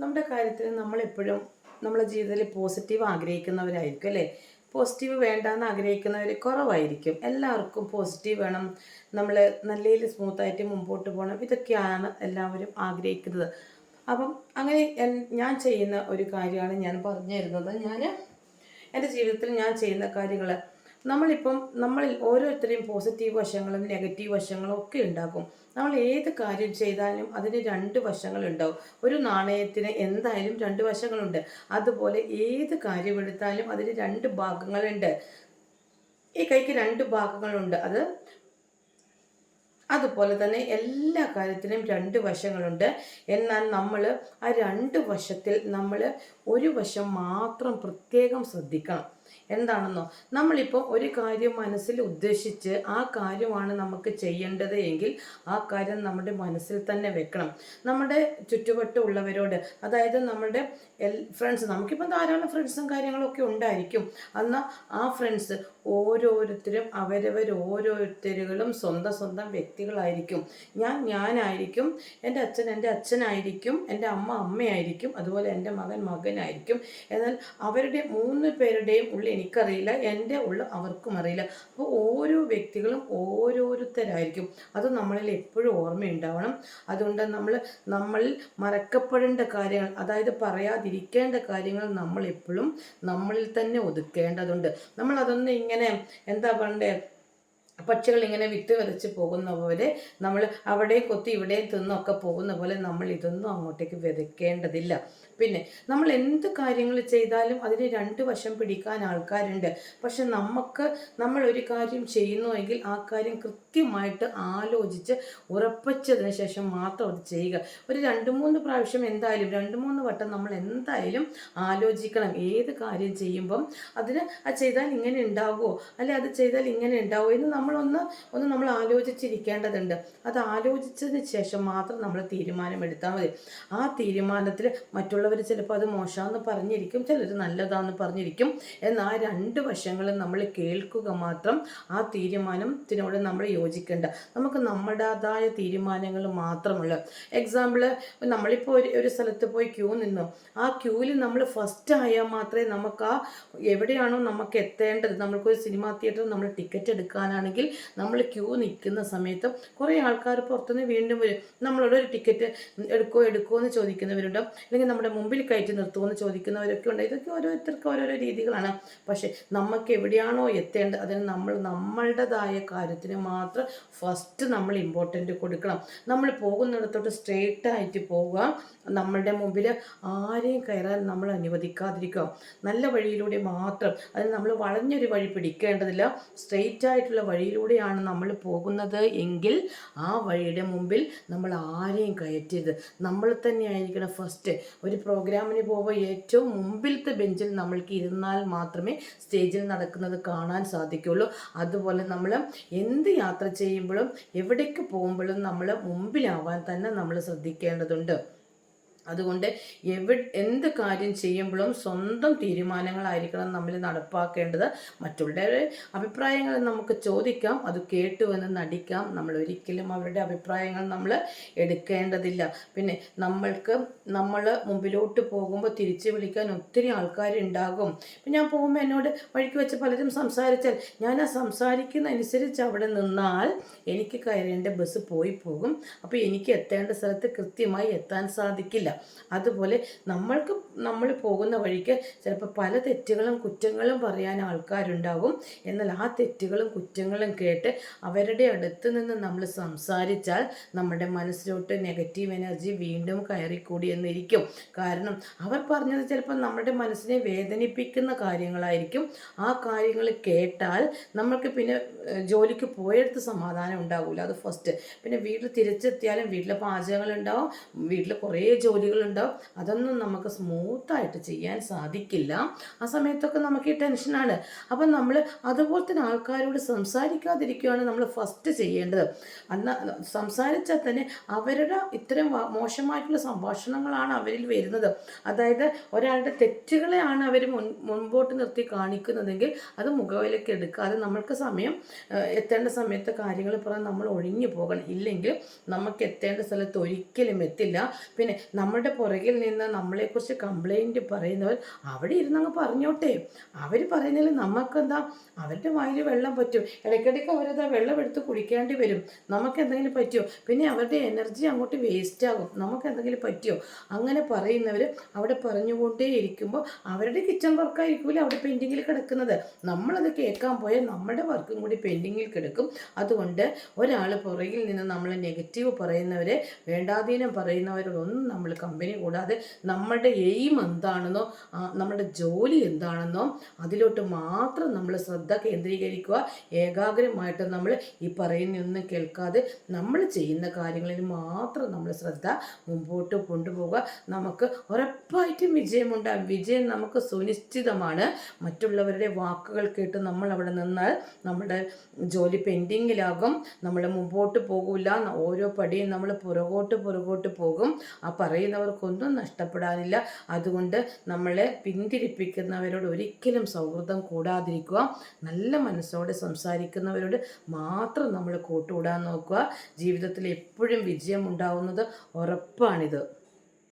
നമ്മുടെ കാര്യത്തിൽ നമ്മളെപ്പോഴും നമ്മുടെ ജീവിതത്തിൽ പോസിറ്റീവ് ആഗ്രഹിക്കുന്നവരായിരിക്കും അല്ലേ? പോസിറ്റീവ് വേണ്ടാന്ന് ആഗ്രഹിക്കുന്നവർ കുറവായിരിക്കും. എല്ലാവർക്കും പോസിറ്റീവ് വേണം. നമ്മൾ രീതിയിൽ സ്മൂത്തായിട്ട് മുമ്പോട്ട് പോകണം. ഇതൊക്കെയാണ് എല്ലാവരും ആഗ്രഹിക്കുന്നത്. അപ്പം അങ്ങനെ ഞാൻ ചെയ്യുന്ന ഒരു കാര്യമാണ് ഞാൻ പറഞ്ഞു തരുന്നത് ഞാൻ എന്റെ ജീവിതത്തിൽ ഞാൻ ചെയ്യുന്ന കാര്യങ്ങൾ നമ്മളിപ്പം നമ്മളിൽ ഓരോരുത്തരെയും പോസിറ്റീവ് വശങ്ങളും നെഗറ്റീവ് വശങ്ങളും ഒക്കെ ഉണ്ടാക്കും. നമ്മൾ ഏത് കാര്യം ചെയ്താലും അതിന് രണ്ട് വശങ്ങളുണ്ടാവും ഒരു നാണയത്തിന് എന്തായാലും രണ്ട് വശങ്ങളുണ്ട്. അതുപോലെ ഏത് കാര്യം എടുത്താലും അതിന് രണ്ട് ഭാഗങ്ങളുണ്ട്. ഈ കൈക്ക് രണ്ട് ഭാഗങ്ങളുണ്ട്. അത് അതുപോലെ തന്നെ എല്ലാ കാര്യത്തിനും രണ്ട് വശങ്ങളുണ്ട്. എന്നാൽ നമ്മൾ ആ രണ്ട് വശത്തിൽ നമ്മൾ ഒരു വശം മാത്രം പ്രത്യേകം ശ്രദ്ധിക്കണം. എന്താണെന്നോ? നമ്മളിപ്പോൾ ഒരു കാര്യം മനസ്സിൽ ഉദ്ദേശിച്ച് ആ കാര്യമാണ് നമുക്ക് ചെയ്യേണ്ടത് എങ്കിൽ ആ കാര്യം നമ്മുടെ മനസ്സിൽ തന്നെ വെക്കണം. നമ്മുടെ ചുറ്റുവട്ടമുള്ളവരോട് അതായത് നമ്മുടെ എൽ ഫ്രണ്ട്സ് നമുക്കിപ്പോൾ ധാരാളം ഫ്രണ്ട്സും കാര്യങ്ങളൊക്കെ ഉണ്ടായിരിക്കും. എന്നാൽ ആ ഫ്രണ്ട്സ് ഓരോരുത്തരും അവരവർ ഓരോരുത്തരുകളും സ്വന്തം സ്വന്തം വ്യക്തികളായിരിക്കും. ഞാൻ ഞാനായിരിക്കും എന്റെ അച്ഛൻ എന്റെ അച്ഛനായിരിക്കും എന്റെ അമ്മ അമ്മയായിരിക്കും അതുപോലെ എന്റെ മകൻ മകനായിരിക്കും. എന്നാൽ അവരുടെ മൂന്ന് പേരുടെയും ഉള്ളിൽ എനിക്കറിയില്ല എന്റെ ഉള്ളിൽ അവർക്കും അറിയില്ല. അപ്പോൾ ഓരോ വ്യക്തികളും ഓരോരുത്തരായിരിക്കും. അത് നമ്മളിൽ എപ്പോഴും ഓർമ്മയുണ്ടാവണം. അതുകൊണ്ട് നമ്മൾ നമ്മളിൽ മറക്കപ്പെടേണ്ട കാര്യങ്ങൾ അതായത് പറയാതിരിക്കേണ്ട കാര്യങ്ങൾ നമ്മൾ എപ്പോഴും നമ്മളിൽ തന്നെ ഒതുക്കേണ്ടതുണ്ട്. നമ്മൾ അതൊന്നും ഇങ്ങനെ എന്താ പറയണ്ടേ പക്ഷികൾ ഇങ്ങനെ വിത്ത് വിതച്ച് പോകുന്ന പോലെ നമ്മൾ അവിടെയും കൊത്തി ഇവിടെയും തിന്നൊക്കെ പോകുന്ന പോലെ നമ്മൾ ഇതൊന്നും അങ്ങോട്ടേക്ക് വിതയ്ക്കേണ്ടതില്ല. പിന്നെ നമ്മൾ എന്ത് കാര്യങ്ങൾ ചെയ്താലും അതിന് രണ്ട് വശം പിടിക്കാൻ ആൾക്കാരുണ്ട്. പക്ഷെ നമുക്ക് നമ്മൾ ഒരു കാര്യം ചെയ്യുന്നുവെങ്കിൽ ആ കാര്യം കൃത്യമായിട്ട് ആലോചിച്ച് ഉറപ്പിച്ചതിന് ശേഷം മാത്രം അത് ചെയ്യുക. ഒരു രണ്ട് മൂന്ന് പ്രാവശ്യം എന്തായാലും രണ്ട് മൂന്ന് വട്ടം നമ്മൾ എന്തായാലും ആലോചിക്കണം. ഏത് കാര്യം ചെയ്യുമ്പം അതിന് അത് ചെയ്താൽ ഇങ്ങനെ ഉണ്ടാവുമോ? അല്ലെ അത് ചെയ്താൽ ഇങ്ങനെ ഉണ്ടാവുമോ എന്ന് നമ്മളൊന്ന് ഒന്ന് നമ്മൾ ആലോചിച്ചിരിക്കേണ്ടതുണ്ട് അത് ആലോചിച്ചതിന് ശേഷം മാത്രം നമ്മൾ തീരുമാനമെടുത്താൽ മതി. ആ തീരുമാനത്തിൽ മറ്റുള്ളവർ ചിലപ്പോൾ അത് മോശമാണെന്ന് പറഞ്ഞിരിക്കും ചിലർ നല്ലതാണെന്ന് പറഞ്ഞിരിക്കും. എന്നാൽ ആ രണ്ട് വശങ്ങളും നമ്മൾ കേൾക്കുക മാത്രം ആ തീരുമാനത്തിനോട് നമ്മൾ യോജിക്കേണ്ട. നമുക്ക് നമ്മുടേതായ തീരുമാനങ്ങൾ മാത്രമുള്ള. എക്സാമ്പിൾ നമ്മളിപ്പോൾ ഒരു ഒരു സ്ഥലത്ത് പോയി ക്യൂ നിന്നു. ആ ക്യൂവിൽ നമ്മൾ ഫസ്റ്റ് ആയാൽ മാത്രമേ നമുക്ക് ആ എവിടെയാണോ നമുക്ക് എത്തേണ്ടത്. നമ്മൾക്കൊരു സിനിമാ തിയേറ്ററിൽ നമ്മൾ ടിക്കറ്റ് എടുക്കാനാണെങ്കിൽ നമ്മൾ ക്യൂ നിൽക്കുന്ന സമയത്ത് കുറേ ആൾക്കാർ പുറത്തുനിന്ന് വീണ്ടും വരും. നമ്മളോട് ഒരു ടിക്കറ്റ് എടുക്കോ എടുക്കുമോ എന്ന് ചോദിക്കുന്നവരുണ്ട് അല്ലെങ്കിൽ നമ്മുടെ മുമ്പിൽ കയറ്റി നിർത്തുമോ എന്ന് ചോദിക്കുന്നവരൊക്കെ ഉണ്ട്. ഇതൊക്കെ ഓരോരുത്തർക്ക് ഓരോരോ രീതികളാണ്. പക്ഷേ നമുക്ക് എവിടെയാണോ എത്തേണ്ടത് അതിന് നമ്മൾ നമ്മളുടേതായ കാര്യത്തിന് മാത്രം ഫസ്റ്റ് നമ്മൾ ഇമ്പോർട്ടന്റ് കൊടുക്കണം. നമ്മൾ പോകുന്നിടത്തോട്ട് സ്ട്രെയിറ്റ് ആയിട്ട് പോവുക. നമ്മളുടെ മുമ്പിൽ ആരെയും കയറാൻ നമ്മൾ അനുവദിക്കാതിരിക്കുക. നല്ല വഴിയിലൂടെ മാത്രം. അതിന് നമ്മൾ വളഞ്ഞൊരു വഴി പിടിക്കേണ്ടതില്ല. സ്ട്രെയിറ്റ് ആയിട്ടുള്ള വഴിയിലൂടെയാണ് നമ്മൾ പോകുന്നത് എങ്കിൽ ആ വഴിയുടെ മുമ്പിൽ നമ്മൾ ആരെയും കയറ്റരുത്. നമ്മൾ തന്നെ ആയിരിക്കണം ഫസ്റ്റ് ഒരു പ്രോഗ്രാമിന് പോകുമ്പോൾ ഏറ്റവും മുമ്പിലത്തെ ബെഞ്ചിൽ നമ്മൾക്ക് ഇരുന്നാൽ മാത്രമേ സ്റ്റേജിൽ നടക്കുന്നത് കാണാൻ സാധിക്കുള്ളൂ അതുപോലെ നമ്മൾ എന്ത് യാത്ര ചെയ്യുമ്പോഴും എവിടേക്ക് പോകുമ്പോഴും നമ്മൾ മുമ്പിലാവാൻ തന്നെ നമ്മൾ ശ്രദ്ധിക്കേണ്ടതുണ്ട്. അതുകൊണ്ട് എവി എന്ത് കാര്യം ചെയ്യുമ്പോഴും സ്വന്തം തീരുമാനങ്ങളായിരിക്കണം നമ്മൾ നടപ്പാക്കേണ്ടത്. മറ്റുള്ളവരുടെ അഭിപ്രായങ്ങൾ നമുക്ക് ചോദിക്കാം അത് കേട്ടു വന്ന് നടിക്കാം. നമ്മൾ ഒരിക്കലും അവരുടെ അഭിപ്രായങ്ങൾ നമ്മൾ എടുക്കേണ്ടതില്ല. പിന്നെ നമ്മൾക്ക് നമ്മൾ മുമ്പിലോട്ട് പോകുമ്പോൾ തിരിച്ചു വിളിക്കാൻ ഒത്തിരി ആൾക്കാരുണ്ടാകും ഇപ്പം ഞാൻ പോകുമ്പോൾ എന്നോട് വഴിക്ക് വെച്ച് പലരും സംസാരിച്ചാൽ ഞാൻ ആ സംസാരിക്കുന്ന അനുസരിച്ച് അവിടെ നിന്നാൽ എനിക്ക് കയറേണ്ട ബസ് പോയി പോകും. അപ്പോൾ എനിക്ക് എത്തേണ്ട സ്ഥലത്ത് കൃത്യമായി എത്താൻ സാധിക്കില്ല. അതുപോലെ നമ്മൾക്ക് നമ്മൾ പോകുന്ന വഴിക്ക് ചിലപ്പോൾ പല തെറ്റുകളും കുറ്റങ്ങളും പറയാൻ ആൾക്കാരുണ്ടാകും എന്നാൽ ആ തെറ്റുകളും കുറ്റങ്ങളും കേട്ട് അവരുടെ അടുത്ത് നിന്ന് നമ്മൾ സംസാരിച്ചാൽ നമ്മുടെ മനസ്സിലോട്ട് നെഗറ്റീവ് എനർജി വീണ്ടും കയറിക്കൂടി എന്നിരിക്കും. കാരണം അവർ പറഞ്ഞത് ചിലപ്പോൾ നമ്മുടെ മനസ്സിനെ വേദനിപ്പിക്കുന്ന കാര്യങ്ങളായിരിക്കും. ആ കാര്യങ്ങൾ കേട്ടാൽ നമ്മൾക്ക് പിന്നെ ജോലിക്ക് പോയെടുത്ത് സമാധാനം ഉണ്ടാകില്ല അത് ഫസ്റ്റ് പിന്നെ വീട്ടിൽ തിരിച്ചെത്തിയാലും വീട്ടിലെ പാചകങ്ങളുണ്ടാവും വീട്ടിൽ കുറേ ജോലികളുണ്ടാവും അതൊന്നും നമുക്ക് സ്മൂത്തായിട്ട് ചെയ്യാൻ സാധിക്കില്ല. ആ സമയത്തൊക്കെ നമുക്ക് ഈ ടെൻഷനാണ് അപ്പം നമ്മൾ അതുപോലെ തന്നെ ആൾക്കാരോട് സംസാരിക്കാതിരിക്കുകയാണ് നമ്മൾ ഫസ്റ്റ് ചെയ്യേണ്ടത്. അന്ന് സംസാരിച്ചാൽ തന്നെ അവരുടെ ഇത്തരം മോശമായിട്ടുള്ള സംഭാഷണങ്ങളാണ് അവരിൽ വരുന്നത്. അതായത് ഒരാളുടെ തെറ്റുകളെയാണ് അവർ മുൻ മുൻപോട്ട് നിർത്തി കാണിക്കുന്നതെങ്കിൽ അത് മുഖവിലേക്ക് എടുക്കാതെ നമ്മൾക്ക് സമയം എത്തേണ്ട സമയത്ത് കാര്യങ്ങൾ പറഞ്ഞ് നമ്മൾ ഒഴിഞ്ഞു പോകണം. ഇല്ലെങ്കിൽ നമുക്ക് എത്തേണ്ട സ്ഥലത്ത് ഒരിക്കലും എത്തില്ല. പിന്നെ നമ്മൾ നമ്മുടെ പുറകിൽ നിന്ന് നമ്മളെക്കുറിച്ച് കംപ്ലൈന്റ് പറയുന്നവർ അവിടെ ഇരുന്നങ്ങ് പറഞ്ഞോട്ടെ. അവർ പറയുന്നതിൽ നമുക്കെന്താ അവരുടെ വായിൽ വെള്ളം പറ്റും. ഇടയ്ക്കിടയ്ക്ക് അവരത് വെള്ളം എടുത്ത് കുടിക്കേണ്ടി വരും. നമുക്ക് എന്തെങ്കിലും പറ്റുമോ? പിന്നെ അവരുടെ എനർജി അങ്ങോട്ട് വേസ്റ്റ് ആകും. നമുക്ക് എന്തെങ്കിലും പറ്റുമോ? അങ്ങനെ പറയുന്നവർ അവിടെ പറഞ്ഞുകൊണ്ടേ ഇരിക്കുമ്പോൾ അവരുടെ കിച്ചൺ വർക്കായിരിക്കില്ല അവിടെ പെൻഡിങ്ങിൽ കിടക്കുന്നത്. നമ്മളത് കേൾക്കാൻ പോയാൽ നമ്മുടെ വർക്കും കൂടി പെൻഡിങ്ങിൽ കിടക്കും. അതുകൊണ്ട് ഒരാൾ പുറകിൽ നിന്ന് നമ്മൾ നെഗറ്റീവ് പറയുന്നവരെ വേണ്ടാധീനം പറയുന്നവരോടൊന്നും നമ്മൾ കമ്പനി കൂടാതെ നമ്മുടെ എയിം എന്താണെന്നോ നമ്മുടെ ജോലി എന്താണെന്നോ അതിലോട്ട് മാത്രം നമ്മൾ ശ്രദ്ധ കേന്ദ്രീകരിക്കുക. ഏകാഗ്രമായിട്ട് നമ്മൾ ഈ പറയുന്നൊന്നും കേൾക്കാതെ നമ്മൾ ചെയ്യുന്ന കാര്യങ്ങളിൽ മാത്രം നമ്മൾ ശ്രദ്ധ മുമ്പോട്ട് കൊണ്ടുപോകുക നമുക്ക് ഉറപ്പായിട്ടും വിജയമുണ്ടാകും വിജയം നമുക്ക് സുനിശ്ചിതമാണ്. മറ്റുള്ളവരുടെ വാക്കുകൾ കേട്ട് നമ്മൾ അവിടെ നിന്നാൽ നമ്മുടെ ജോലി പെൻഡിങ്ങിലാകും. നമ്മൾ മുമ്പോട്ട് പോകില്ല ഓരോ പടിയും നമ്മൾ പുറകോട്ട് പുറകോട്ട് പോകും. ആ പറയുന്നവർക്കൊന്നും നഷ്ടപ്പെടാനില്ല. അതുകൊണ്ട് നമ്മളെ പിന്തിരിപ്പിക്കുന്നവരോട് ഒരിക്കലും സൗഹൃദം കൂടാതിരിക്കുക. നല്ല മനസ്സോടെ സംസാരിക്കുന്നവരോട് മാത്രം നമ്മൾ കൂട്ടുകൂടാൻ നോക്കുക. ജീവിതത്തിൽ എപ്പോഴും വിജയം ഉണ്ടാവുന്നത് ഉറപ്പാണിത്.